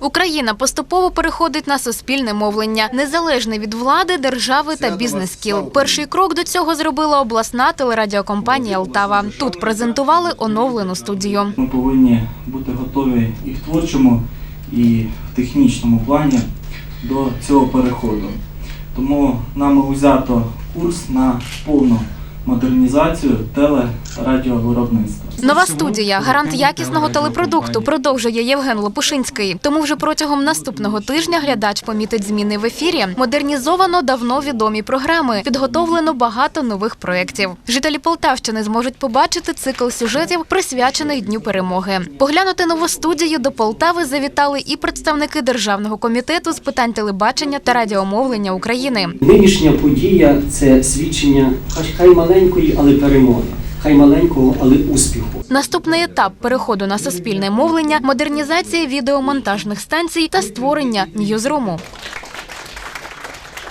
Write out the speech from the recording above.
Україна поступово переходить на суспільне мовлення, незалежне від влади, держави та бізнес-кіл. Перший крок до цього зробила обласна телерадіокомпанія Алтава. Тут презентували оновлену студію. Ми повинні бути готові і в творчому, і в технічному плані до цього переходу. Тому нами узято курс на повну модернізацію теле радіовиробництва. Нова студія, гарант якісного телепродукту, продовжує Євген Лопушинський. Тому вже протягом наступного тижня глядач помітить зміни в ефірі. Модернізовано давно відомі програми. Підготовлено багато нових проєктів. Жителі Полтавщини зможуть побачити цикл сюжетів, присвячених Дню перемоги. Поглянути нову студію до Полтави завітали і представники Державного комітету з питань телебачення та радіомовлення України. Нинішня подія це свідчення хай- хай маленької, але перемоги, хай маленького, але успіху. Наступний етап переходу на суспільне мовлення, модернізація відеомонтажних станцій та створення ньюзруму.